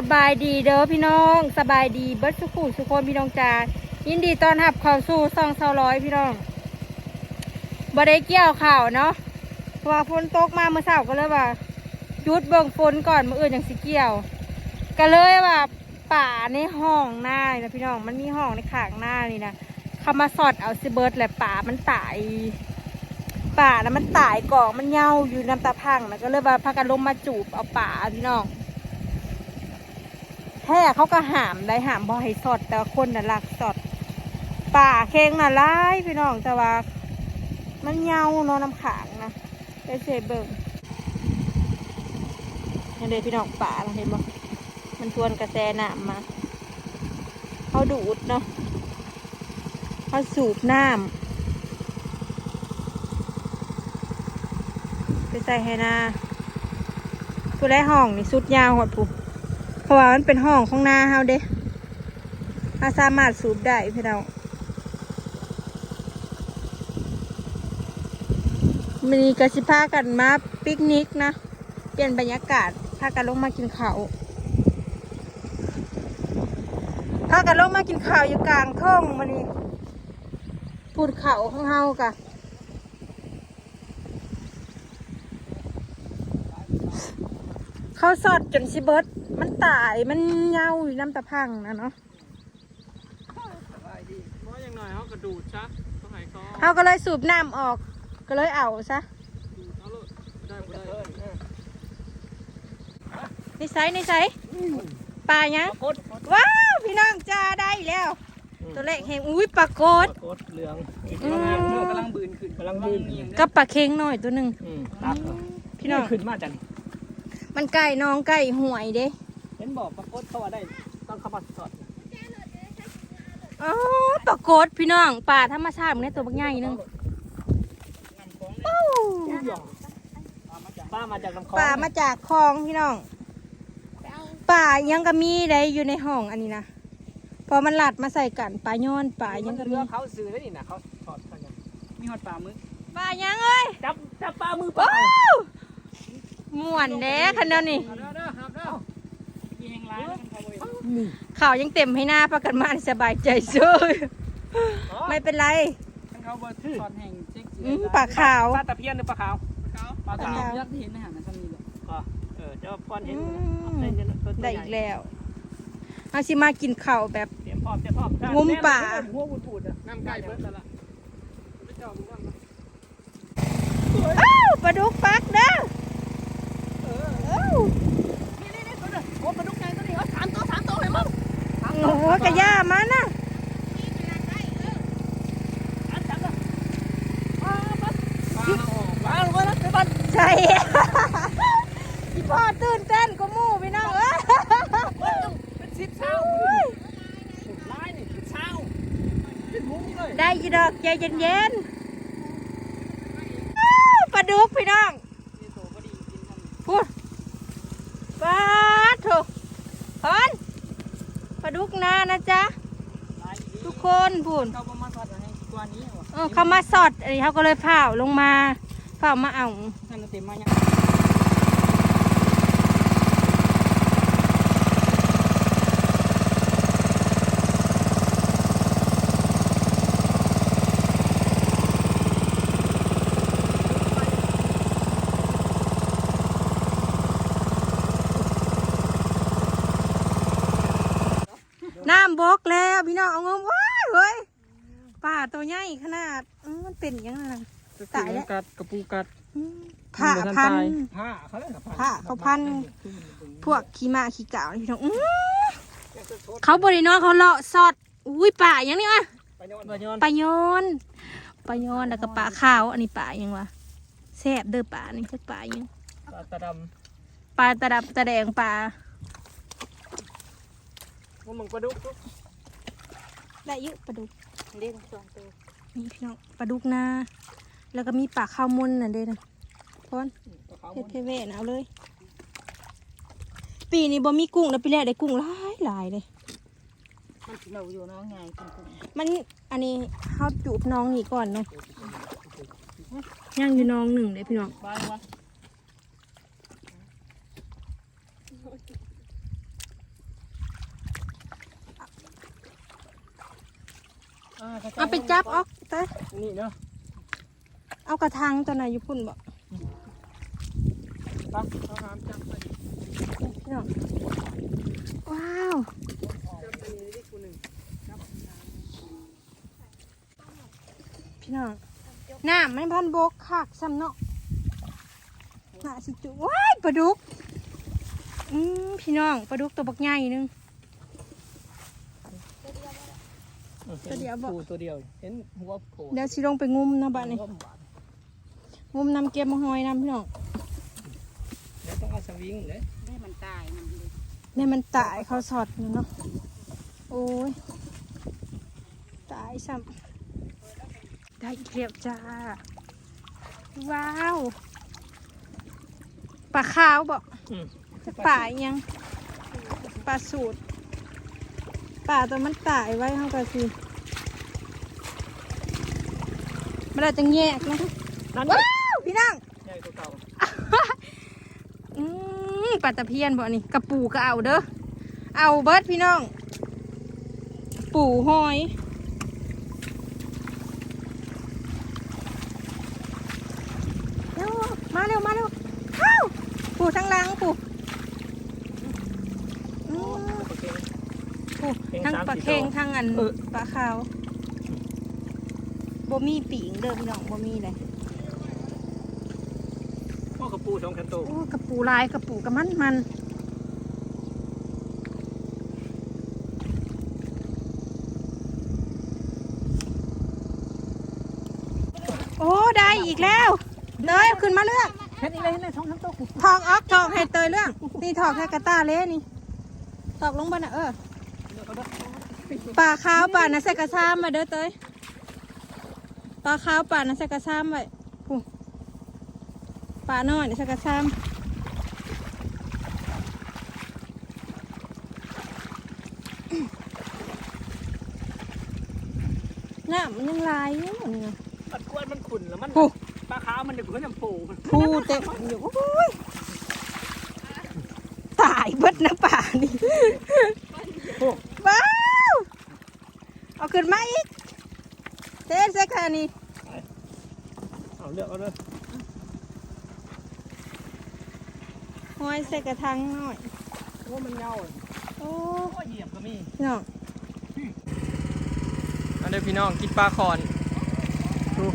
สบายดีเด้อพี่น้อง สบายดีเบิร์ดสุขุสุคนพี่น้องจ้ายินดีต้อนรับเข้าสู่ซองเซาร้อยพี่น้องบ่ไดเกี่ยวข่าวเนาะเพราะว่าฝนตกมาเมื่อเช้าก็เลยว่าหยุดเบิ่งฝนก่อนมื่ออื่นอยังสิเกี่ยว ก็เลยว่าป่าในห้องหน้านะพี่น้องมันมีห้องในขางหน้านี่นะเขามาสอดเอาซิเบิร์ดแหละป่ามันตายป่านะมันตายกองมันเหงาอยู่น้ำตาพังนะก็เลยว่าพากันลงมาจูบเอาป่าพี่น้อง ท้เขาก็หามได้หามบ่ให้สดแต่คนน่ะรักสดป่าเค็งน่ะร้ายพี่น้องแต่ว่า มันเหงาเนอนน้ำขางนะไปเสเบิ่งยังเดพี่น้องป่าเราเห็นบ่มันทวนกระแสน้ำมาเขาดูดเนาะเขาสูบน้ำไปใส่ให้นาผู้ได้ห้องนี่สุดยาวหดผู้ ราะว่ามันเป็นห้องของนาเฮาเด้เราสามารถสูบได้พี่น้องมีกระสิพากันมาปิกนิกนะ เปลี่ยนบรรยากาศพากันลงมากินข้าวพากันลงมากินข้าวอยู่กลางท้องมานี่พูดเขาของเฮากะ เขาสอดจนสิเบิดมันตายมันเหงาอยู่น้ำตะพังนะเนาะเพราะอย่างหน่อยเขากระดูดซะต้องให้เขาเขาก็เลยสูบน้ำออก ก็เลยเอาซะดูดเขาเลยได้บ่ได้นิสัยนิสัยปลายังกดว้าวพี่น้องจ้าได้แล้ว ตัวเล็กเฮงอุ้ยปลากดกดเหลืองอืมกำลังบืนขึ้นกำลังบืนกับปลาเค็งหน่อยตัวหนึ่งตับพี่น้องขึ้นมาจัน มันไก่น้องไก่ห่วยเด้เห็นบอกปรากฏเขาว่าได้ต้องเข้ามาสอดอ๋อปลากดพี่น้องปลาธรรมชาติมันได้ตัวบักใหญ่หนึงอู้ป้ามาจากลำคลองปลามาจากคลองพี่น้องปลายังก็มีได้อยู่ในห้องอันนี้นะพอมันหลัดมาใส่กันปลาย้อนปลายังก็มีเรือเขาซื้อได้นี่นะเขาถอดเขาเนี่ยมีหอดปลามึกปลายังเอ้ยจับจับปลามือเปล่าว้าว ม่วนเด้คันเดียวนี่เอาเด้อเด้อเอาเด้อมีแหงร้ายมันเขาบ่เห็นข่าวยังเต็มให้หน้าประกันมาสบายใจเซ้ยไม่เป็นไรมันเขาบ่สอดแห่งเช็คอืมปลาขาวปลาตะเพียนหรือปลาขาวปลาปลาขาวขาวยักษ์ที่เห็นในหางมันจะมีเลยก็เออเจ้าพอนเห็นอืมได้จะตัวได้ใหอีญ่กแล้วเอาสิมากินข้าวแบบเตรียมพร้อมเตรียมพร้อมงุ้มป่าหัวปูดๆอะน้ำไก่เบิดแล้วล่ะไปเจ้ามึงก่อนนะอ้าวปลาดุกฟักเด้ออ้าว นี่นี่นี่ตัวเด้อโอ้ปลาดุกไงตัวนี้เอาสามตัวสามตัวเลยมั้ง โอ้โหกระย่ามานะสามสามตัวปลาปลาปลาออกปลาลงมาแล้วเดี๋ยวมันใช่พี่พ่อตื่นเต้นก็มู่พี่น้องเอ้ยเป็นสิบเช้าสุดร้ายนี่สิบเช้าเป็นมุ้งเลยได้อยีดอกใจเย็นๆอ้าวปลาดุกพี่น้อง นี่โตพอดีกินมัน พูดปลาถูกพอนปลาดุก นานะจ๊ะร้ายดีทุกคนพูดเขาประมาณสัตว์อะไรกว่านี้เหรอเออเขามาสอดอันนี้เขาก็เลยเผาลงมาเผามาเอานั่นน่ะเต็มมาเนี่ย น้ำบกแล้วพี่น้องเอาเงินว้ายเว้ยป่า ตัวใหญ่ขนาดอื้อมันเป็นอยังไง ตายแล้ว กัดกระปูกัดผ่าพัน ผ้าเขาเรียกผ้าเขาพัน พวกขี้หมาขี้เก่านี่พี่น้องอื้อเขาบริโนอนเขาเลาะสอด อุ้ยป่าอย่างนี้อะไปโยนไปโยนปลาโยนปลาโยนแล้วก็ปลาขาว อันนี้ปลายังวะแซ่บเด้อปลานี่คือปลายังปลาตาดปลาตะดับตะแดงปลาำว่ามึงปลาดุกได้เยอะปลาดุก เด้งสองตัวนี่พี่น้องปลาดุกนา แล้วก็มีปลาข้าวมุนน่ะเด้นะพอนเฮ็ดเทเวนะเอาเลย ปีนี้บ่มีกุ้งแล้วปีแรกได้กุ้งหลายหลายเลยมันเราอยู่น้องไงกินกุ้งมันอันนี้เฮาจูบน้องนี่ก่อนเนาะย่างอยู่น้องหนึ่งเลยพี่น้อง บ้านวะ เอาไป จับออกเต้ยนี่เนาะเอากระทังตัวไหนอยู่พุ่นบ่ไปเอาหามจับไปพี่น้องว้าวจับไปนี่ดิกูหนึ่งพี่น้องน้ำมันพันบกคักซ้ำเนาะน่าสิจุว้ายปลาดุกอืมพี่น้องปลาดุกตัวบักใหญ่หนึง ตัวเดียวบ่ปูตัวเดียว เห็นหัวโผล่เดี๋ยวสิลงไปงุมนะบ้านนี้หัวหวานงุมน้ำเก็บมาหอยน้ำพี่น้องเดี๋ยวต้องเอาสวิงเลยให้มันตายมันเลยเนี่ยมันตายเขาสอดอยู่เนาะโอ้ยตายซ้ำได้อีกเรียบจ้า ว้าวปลาขาวบ่อืมจะป่าอีหยังปลาสูตร ป่าตัวมันตายไว้เขาก็สิมันอาจจะแยกนะนั่นว้าวพี่นั่งใหญ่ตัวเก่าอืมปลาตะเพียนบ่นี่กระปูก็เอาเด้อเอาเบิดพี่น้อง ปูหอยเร็วมาเร็วมาเร็วเข้าปูทั้งหลังปูอืม โอเค ปู เข่ง ทั้งสามปลาสี่เค็งตัวทั้งอันเออปลาขาวบ่มีปีงเดิมน้องบ่มีเลยพวกกระปูสองขันโตโอ้กระปูลายกระปูกระมันมันโอ้ได้อีกแล้วเนยเอาขึ้นมาเรื่องเห็นอีกเลยเห็นเลยสองขันโตกูถอกออกถอกให้เตยเรื่องนี่ถอกแค่กระตาเละนี่ถอกลงบนน่ะเออ เดี๋ยวเอาเด้อ ปลาขาวปลานะใส่กระซ้ำมาเด้อเตยปลาขาวปลานะใส่กระซ้ำไว้ผู้ปลาน้อยนะใส่กระซ้ำน้ำมันยังลายอยู่นี่นะมันกวนมันขุ่นแล้วมันผู้ปลาขาวมันเดือดมันจะโผล่ผู้เต็มอยู่โอ้ยตายเบิดนะป่านี่โอ้ว้าว เอาขึ้นมาอีกเทใส่แค่นี้เอาเลือกเอาเลยห้อยใส่กระทังหน่อยโอ้มันเงาโอ้โอ้เหยียบก็มีพี่น้องอันเดียวพี่น้องกินปลาคอนดู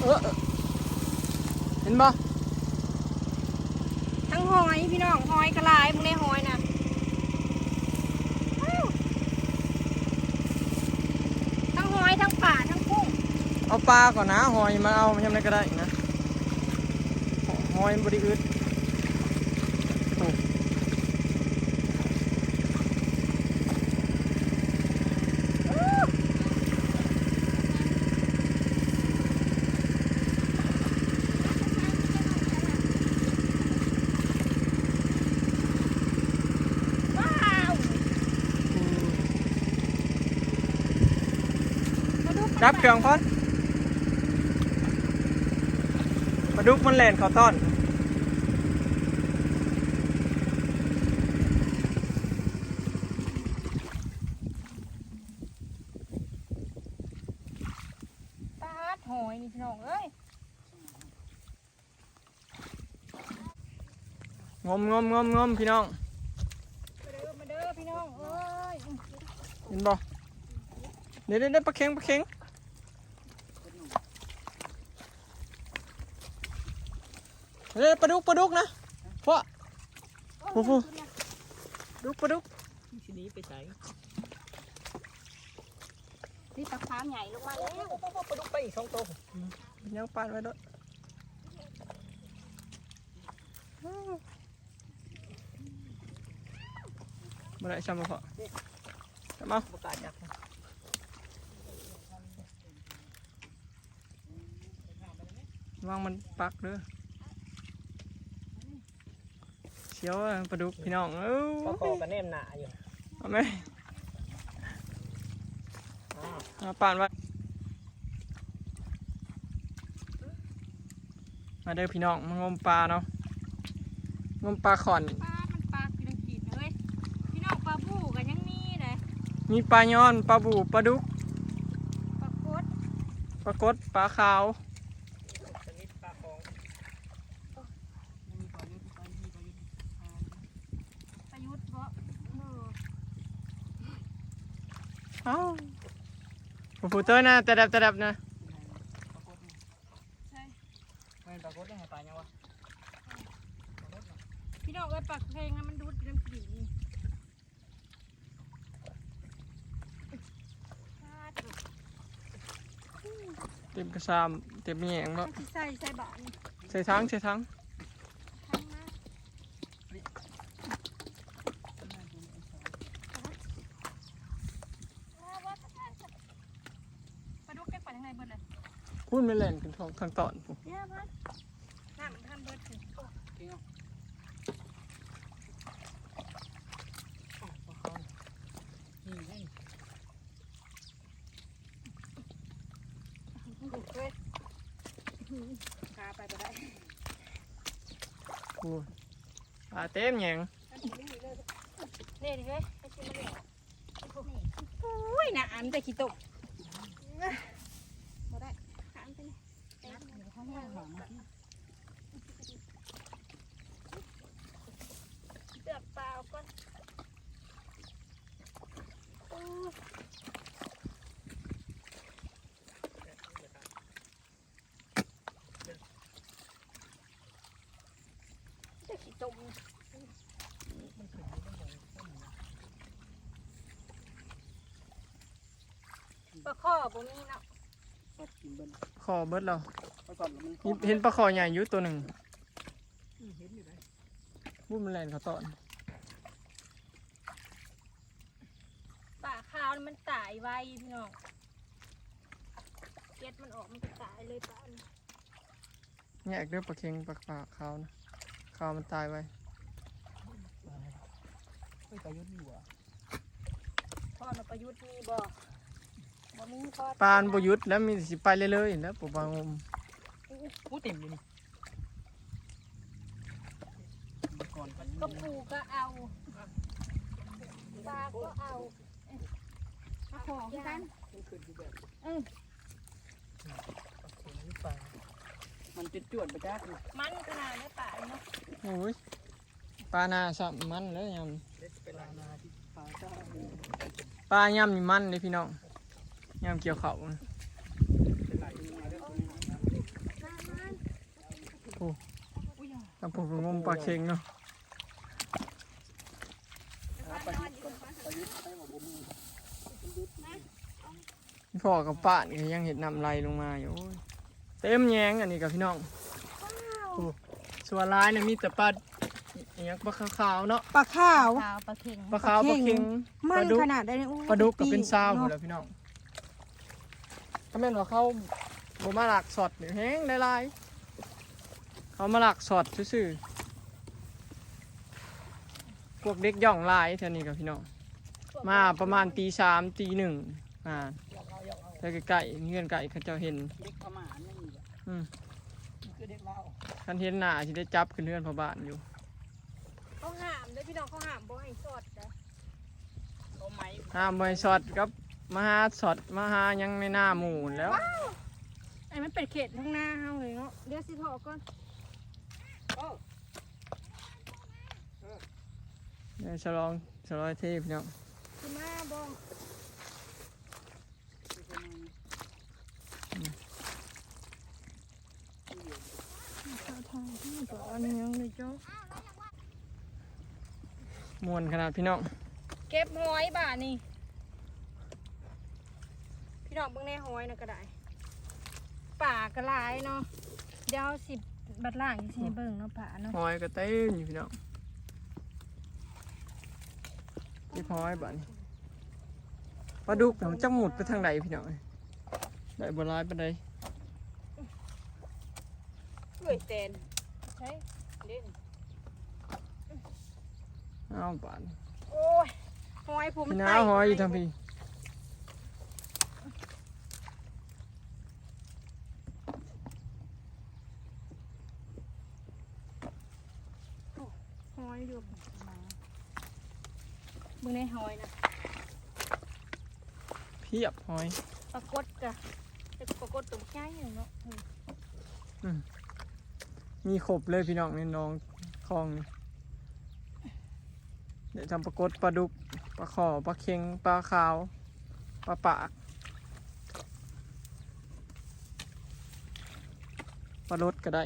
เออเออเห็นปะทั้ง หอยพี่น้องหอยกระลายมึงได้หอยนะทั้งหอยทั้งป่าทั้งกุ้งเอาปลาก่อนนะหอยมาเอาทำอะไรก็ได้นะหอยบริอึดโอ้ ว้าวมาดู จับ เครื่องพอนปลาดุกมันแล่นเขาต้อนปลาดหอยนี่พี่น้องเอ้ยงมงมงมงมพี่น้องมาเด้อมาเด้อพี่น้องเอ้ยเห็นบ่เดี๋ยวเดี๋ยวเดี๋ยวปลาเค็งปลาเค็ง เฮ้ยปลาดุกปลาดุกนะพ่อโอ้โหดุกปลาดุกทีนี้ไปใส่นี่ปลาขาวใหญ่ลงมาแล้วปลาดุกไปอีกสองตัวยังปานไว้ด้วยมาได้ซ้ำมาพ่อซ้ำเอาประกาศจับวางมันปักเด้อ เชียวอะปลาดุกพี่น้องเอ้ก็าโคกันแนมหนาอยู่เอาไหมเอาปานไว้มาเด้อพี่น้องมางมปลาเนาะงมปลาขอน ปลา มันปลากินกีดเลยมีปลาย้อนปลาบูปลาดุกปลาโคตรปลากดปลาขาว ประยุทธ์เพราะเออ เอ้า ปูปูเต้ยนะแต่ดับแต่ดับนะใช่ไม่ปลากดยังไงปลายังวะพี่น้องเอ้ยปากเพลงนะมันดูดน้ำกลิ่นนี่เต็มกระซามเต็มแยงบ่ถ้าสิใส่ใส่บาทนี่ใส่ทั้งใส่ทั้ง ทั้งนะปลาดุกแกะปลาทางไหนเบิดเลย พูดไม่เล่นกันท้องข้างตอนปูเนี่ยเบิดน้ำท่านเบิดถึงโอ้ดุเว้ยกาไปก็ได้ปูปลาเต็มแยงนี่ดิเฮ้ยให้ชิมมาเลยโอ้ยน่ะอันแต่ขี้ตกบ่ได้อันไปเลย เดือกเปล่าก่อนโอ้ยแต่ขี้ตกปลาข้อบ่มีเนาะคอเบิดเรา เห็นปลาคอใหญ่อยู่ตัวหนึ่งพูดมันแล่นเขาตอนปลาขาวนี่มันตายไวพี่น้องเก็ดมันออกมันก็ตายเลยปลานี่แยกเด้อปลาเค็งปลาปลาขาวนะขาวมันตายไว้พ่อเราประยุทธ์มีบ่บ่มีพ่อปลานประยุทธ์แล้วมีสิไปเรื่อยๆแล้วปูบางม ผู้เต็มอยู่นี่ก่อนกันก็ปูก็เอาปลาก็เอาเอ้ยมาขอคือกันเออมันจะจวดไปจ้าคือมันขนาดนี้ปลาเนาะโอ้ยปลานาสับมันแล้วยเวลานาที่ปลาจ้าำปลายำนี่มันเลยพี่น้องยำเกี่ยวเขาน่ะ เป็นไหลมาเรื่องนี้ กับผมงมปลาเค็งเนาะประยุทธ์ก่อนประยุทธ์ให้หมดบุญพ่อกับป้านี่ก็ยังเห็นนำไหลลงมาอยู่โอ้ยเต็มแยงอันนี้กับพี่น้องโอ้ส่วนร้ายเนี่ยมีแต่ปลาอหยังปลาขาวๆเนาะปลาขาวขาวปลาเค็งปลาขาวปลาเค็งมัปนลาดุกขนาดได้นี่โอ้ยปลาดุกก็เป็นซาวหมดเนาะแล้วพี่น้องถ้าแม่นว่าเขาบ่มาหลักสอดนี่แห้งหลายๆ เขามาหลักสอดซื่อๆพวกเด็กย่องหลายเท่านี้กับพี่น้อง มาประมาณตีสามตีหนึ่งอ่าแต่ไก่ๆเงื่อนไก่เขาเจ้าเห็นเด็กประมาณนี่แหละอืมคือเด็กเล่าคันเห็นหน้าสิได้จับขึ้นเรือนพอบ้านอยู่เขาห้ามเด้อพี่น้องเขาห้ามบ่ให้สอดนะเขาไม้ห้ามไว้สอดกับมาหาสอดมาหายังในหน้าหมู่แล้วไอ้มันเป็นเขตข้างหน้าเฮาเลยเนาะเดี๋ยวสิถอก่อน เดี๋ยวฉลองฉลองเทพเนาะสิมาบ่ทางที่ก็อันยังเลยจ้ะมวนขนาดพี่น้อง เก็บหอยบาทนี่ พี่น้องเบิ่งในหอยน่ะก็ได้ป่าก็หลายเนาะเดี๋ยวสิ บัดล่างสิให้เบิ่งเนาะป่าเนาะหอยก็เต้นอยู่พี่น้องเก็บหอยบ้านปลาดุกมันจะหมุดไปทางไหนพี่น้องได้บ่ร้ายปานใดเอ้ยเตนใช่เด่นอ้าวบ้านโอ้ยหอยผมพี่น้าหอยอยู่ทางพี่ หอยอยู่เบิ่งในหอยนะพียบหอยปรากฏกะแต่ปรากฏตรงใกล้อย่างเนาะเออมีครบเลยพี่น้องในหน้องคลองนี่เดี๋ยวทำปลากดปลาดุกปลาขอปลาเค็งปลาขาวปลาปากปลารสก็ได้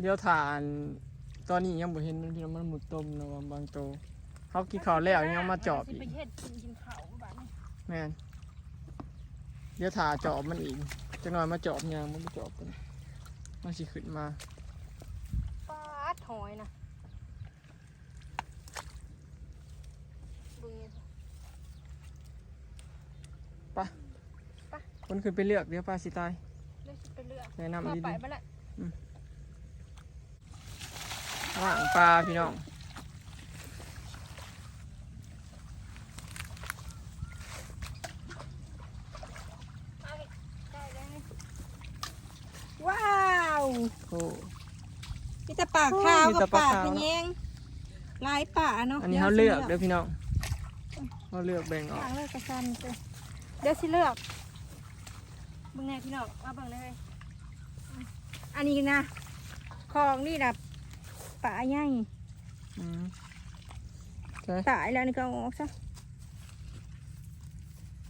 เดี๋ยวทาน ตอนนี้ยังบ่เห็นมันพี่น้องมันหมุดต้มนะว่าบางโตวเขากินข้าวแล้วยังมาจอบสิอีกไปเฮ็ดกินกินข้าวบ้านนี่แม่นเดี๋ยวถาจอบมันอีกจังหน่อยมาจอบยางมันมาจอบกันมันสิขึ้นมาปลาดหอยนะเบิ่งนี่คนขึ้นไปเลือกเดี๋ยวปลาสิตายเดี๋ยวสิไปเลือกแนะนำมาดีไปมาละ ๆว่างปลาพี่น้องได้ได้ว้าวโอ้มีแต่ปลาขาวมีแต่กับปปลาลาขาวขะแยงหลายปลาเนาะอันนี้เขาเลือกเด้อพี่น้องเขาเลือกแบ่งออกทางเลือกกระซันเลยเดี๋ยวสิเลือกเบิ่งแน่พี่น้องมาเบิ่งเลยอันนี้นะของนี่นะ ปลาใหญ่อืมใช่ตายแล้วนี่ก็เอาออกซะ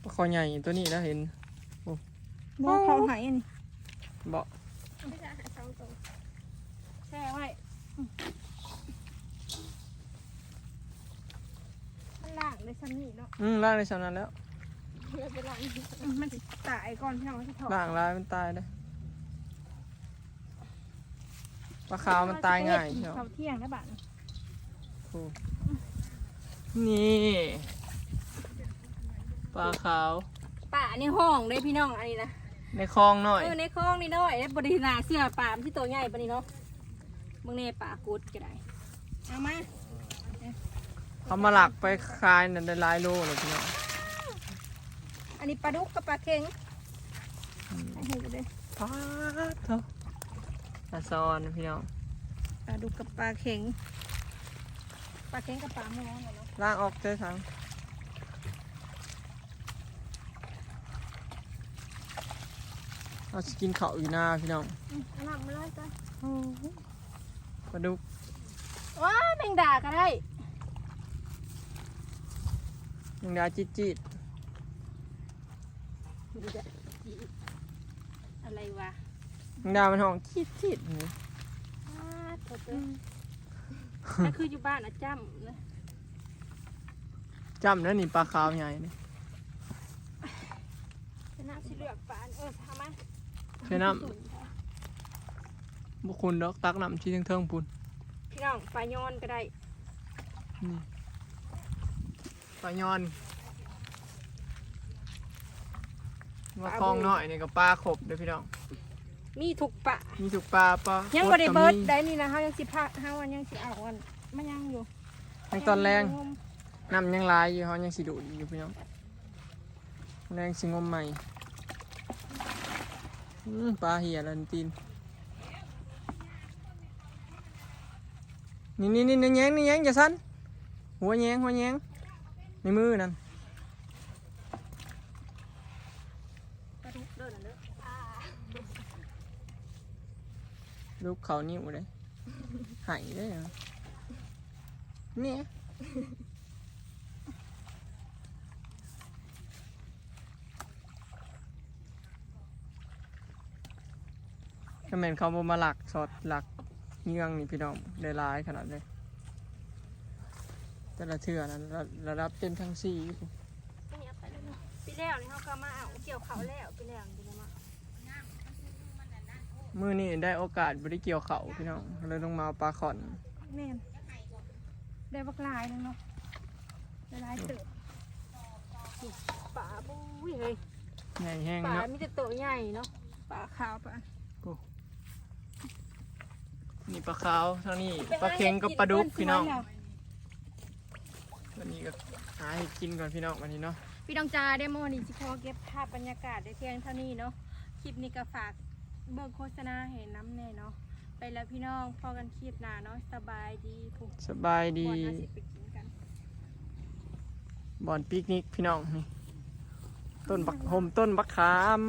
ปลาคอใหญ่ตัวนี้แล้วเห็นบ่เขาหายอันนี้เบาะแช่ไว้อืมมันล่างเลยชั้นนี้เนาะอืมล่างในสำนั้นแล้วอืมมันสิตายก่อนพี่น้องมันสิถอดล่างลายมันตายเลย ปลาขาวมันตายง่ายเนาเนาะเขาเที่ยงได้บ้านนี่ปลาขาวป่าในห้องเลยพี่น้องอันนี้นะในคลองหน่อยเออในคลองนี่น้อยแล้วบริณาเสื้อป่ามันที่ตัวใหญ่ปะนี่เนาะมึงเน่ป่ากุดก็ได้เอามาเขามาหลักไปคายนั่นได้หลายโลเลยพี่น้องอันนี้ปลาดุกกับปลาเค็งให้เห็นกันเลยปลาเถอะ ปลาซอนนะพี่น้องปลาดุกกับปลาเค็ง ปลาเค็งกับปลาหม้อเนาะล่างออกเจอทางเราจะกินข้าวอยู่หน้าพี่น้องอืมเอาน้ำมาเลยจ้ะปลาดุกว้าแมงดาก็ได้ยังดาจิตจิตอะไรวะยัง ดามันห้องจิตจิตนี่อ้าโถเต้ยนั่นคืออยู่บ้านอะจ้ำนะจำแล้วนี่ปลาขาวใหญ่นี่จะน่าสิเลือกปลาเออทำมาใช้น้ำบุคุณดอกตักน้ำที่เทิงๆปุ่นพี่น้องปลายอนก็ได้นี่ปลายอนว่าคลองหน่อยนี่ก็ปลาขบเด้อพี่น้อง มีถูกปะ มีถูกปลาปลายัยังบ่ได้เบิร์ดได้นี่นะเฮายังสิพะเฮาอันยังสิเอาอันมันยังอยู่ยังตอนแรงน้ำยังหลายอยู่เขายังสิดูดอยู่พี่น้องแรงสิงมใหม่อืมปลาเหียลันตีนนี่นี่นี่นี่แยงนี่แยงอย่าสั้นหัวแยงหัวแยงในมือนั่น ปลาดุกเด้อนั่นเด้อ ลูกเขานิ้วเลยหายเลยเหรอเนี่ยก็แม่นเขาบมาหลักสอดหลักเยื่องนี่พี่น้องได้หลายขนาดเลยแต่ละเทื่อนั้นระระดับเต็มทั้งสี่ไปเลยเนาะปีแล้วนี่เฮาก็มาเอาเกี่ยวเขาแล้วปีแล้วนี่ก็ มามื้อนี้ได้โอกาสบ่ได้เกี่ยวเขาพี่น้องเลยลงมาเอาปลาขอนแม่นได้บักลายนึงเนาะได้หลายเติบนี่ปลาบุ้ยเฮ้ยใหญ่แห้งปลาเนาะมีแต่ตัวใหญ่เนาะปลาขาวปลานี่ปลาขาวทางนี้ปลาเค็งกับปลาดุกพี่น้องวันนี้ก็หาให้กินก่อนพี่น้องวันนี้เนาะ พี่น้องจ้าได้โมอนี่สิขอเก็บภาพบรรยากาศได้เพียงเท่านี้เนาะ คลิปนี้ก็ฝาก เบิกโฆษณาเห็นน้ำแน่เนาะ ไปแล้วพี่น้องพอกันคลิปหน้าเนาะสบายดีผูกสบายดีควรน่าสิไปกินกันบอนปิกนิกพี่น้องนี่ ต้นบักโฮมต้นบักขาม